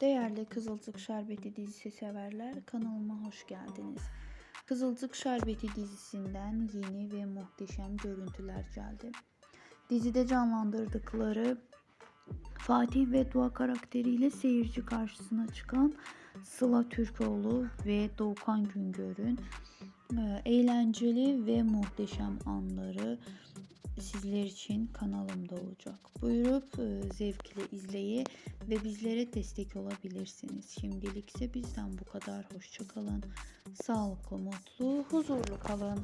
Değerli Kızılcık Şerbeti dizisi severler kanalıma hoş geldiniz. Kızılcık Şerbeti dizisinden yeni ve muhteşem görüntüler geldi. Dizide canlandırdıkları Fatih ve Dua karakteriyle seyirci karşısına çıkan Sıla Türkoğlu ve Doğukan Güngör'ün e, eğlenceli ve muhteşem anları sizler için kanalımda olacak. Buyurup e, zevkle izleyi ve bizlere destek olabilirsiniz. Şimdilik ise bizden bu kadar. Hoşçakalın. Sağlıklı, mutlu, huzurlu kalın.